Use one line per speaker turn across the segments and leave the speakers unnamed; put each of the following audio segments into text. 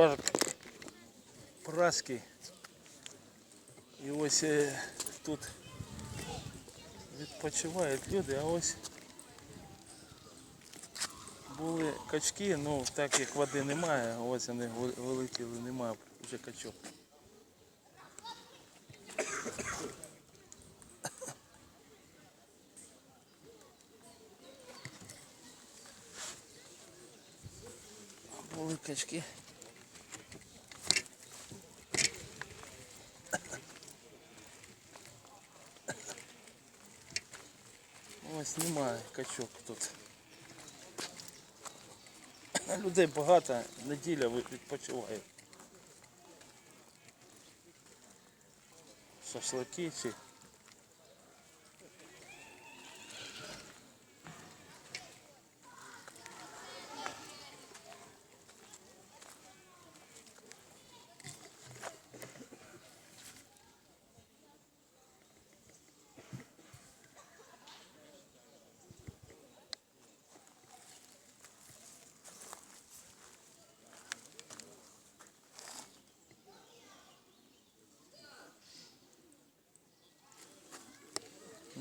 парк Праський. І ось е, тут відпочивають люди, а ось були качки, ну так як води немає, ось вони ви- вилетіли, немає вже качок. Були качки. Ось немає качок тут. Людей багато, неділя відпочивають. Шашлики чи.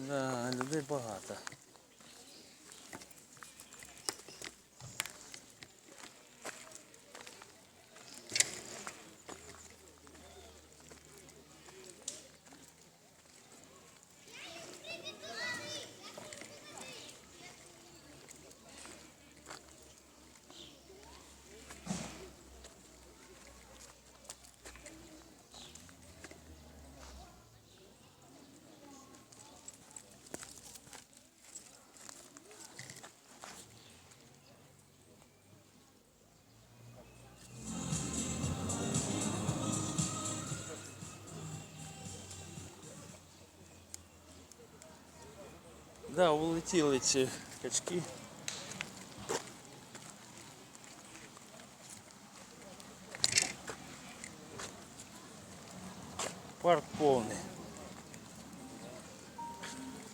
Да, людей багато. Да, улетіли ці качки. Парк повний.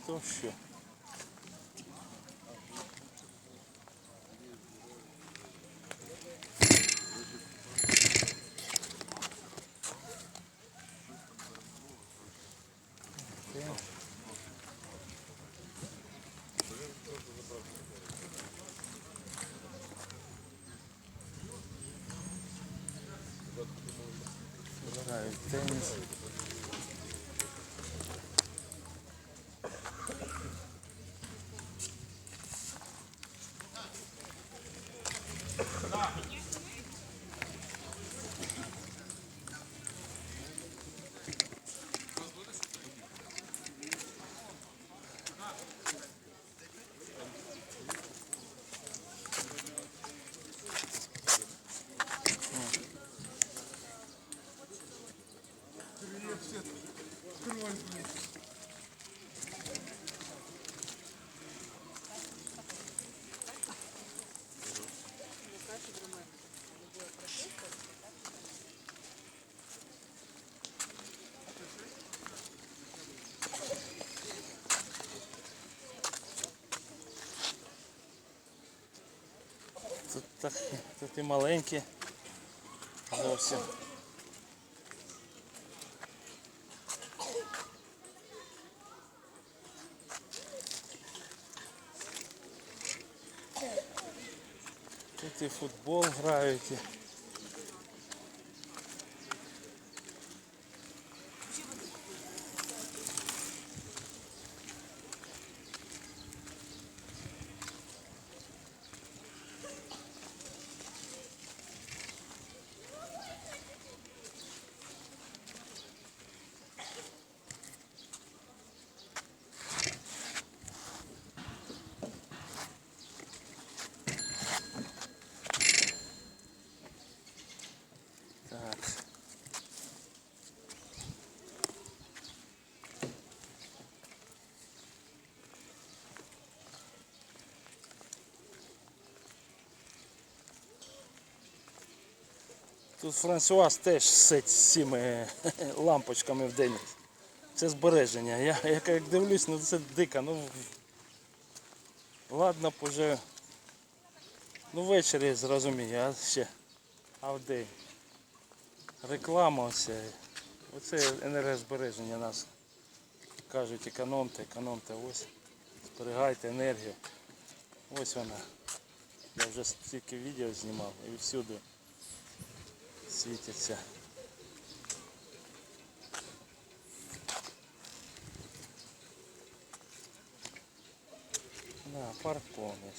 То що? things. Stop. Грають в теніс. Тут, так, тут і маленькі зовсім. І футбол грають. Тут Франсуаз теж сить з цими лампочками в день. Це збереження. Я, я як дивлюсь, ну це дико. Ну, ладно, б ну, ввечері зрозумію, а ще. А вдень. реклама оце. Оце енергозбереження нас. Кажуть, економте, економте, ось. Зберігайте енергію. Ось вона. Я вже стільки відео знімав і всюди світиться. Да, парк повний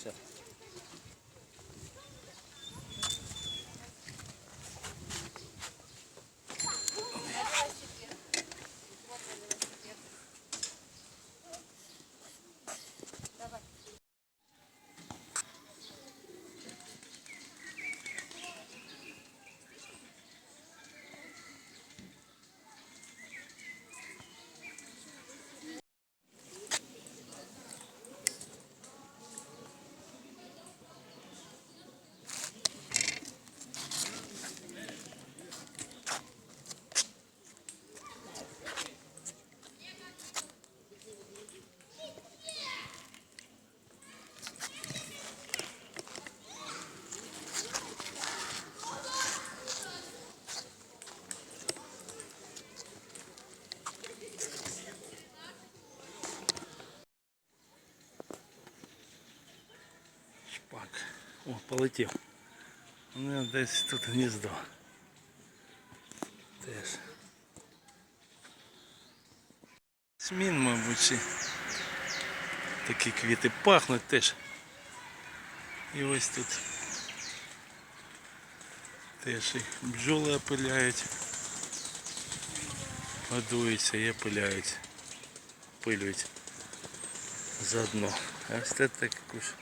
Шпак. О, полетів. У мене десь тут гніздо. Теж. Смін, мабуть, такі квіти пахнуть теж. І ось тут теж і бджоли опиляють. Годуються і опиляють. Пилюють заодно. А це так також.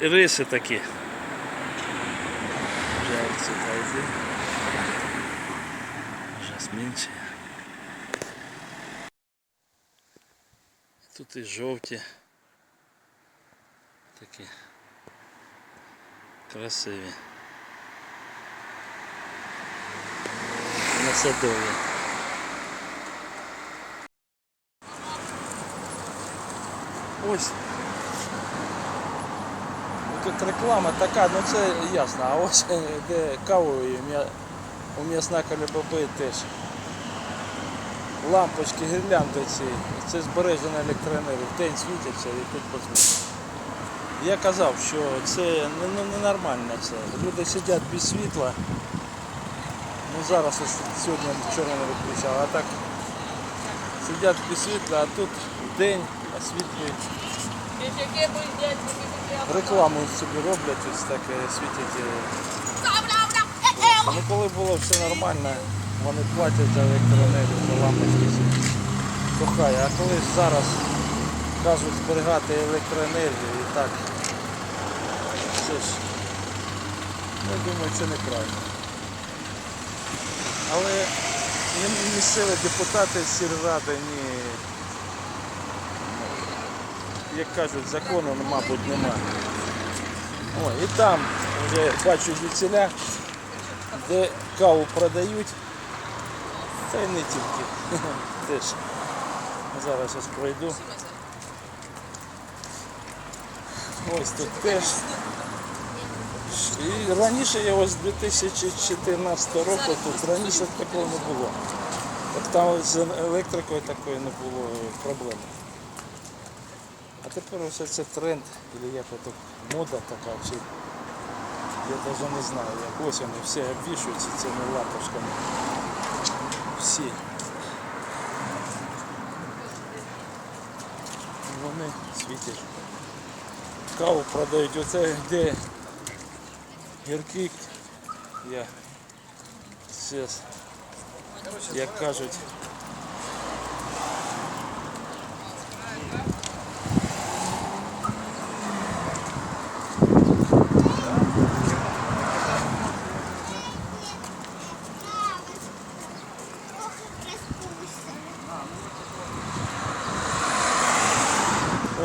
Риси такі. Жарці йде. Жасмінчі. Тут і жовті. Такі красиві. Насадові. Ось Тут реклама така, ну це ясно. А ось е, де кавою у м'ясна колебаби теж. Лампочки, гірлянди ці. Це збережена електроенергія. В день світяться і тут позвонить. Я казав, що це ненормально це. Люди сидять без світла. Ну зараз сьогодні вчора не виключав, а так сидять без світла, а тут день освітлюють. Рекламу собі роблять, ось так е, світять. е. Ну коли було все нормально, вони платять за електроенергію, за лампочки. Кохай, а коли зараз кажуть зберігати електроенергію і так. Це ж, я думаю, це неправильно. Але ні місцеві депутати сільради, ні, як кажуть, закону, ну, мабуть, немає. О, і там вже бачу звідсіля, де каву продають, та й не тільки. Теж. Зараз ось пройду. Ось тут теж. І раніше я ось з 2014 року тут раніше такого не було. Там з електрикою такої не було проблем. А тепер ось це тренд, або як ото мода така, чи я навіть не знаю, як ось вони всі обвішуються цими лампочками. Всі. Вони світять. Каву продають оце де гірки. Я зараз, як кажуть,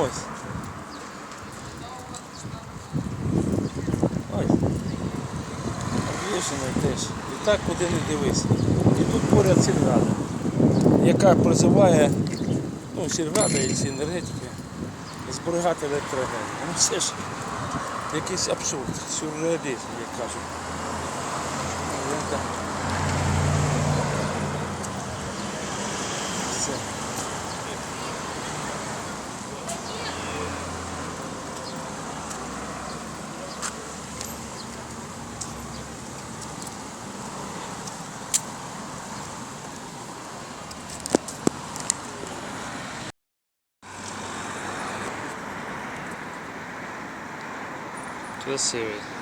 ось. Ось. Обвішений теж. І так куди не дивись. І тут поряд сільрада, яка призиває, ну, сільрада і ці енергетики зберігати електроенергію. Ну все ж якийсь абсурд, сюрреалізм, як кажуть. to a series.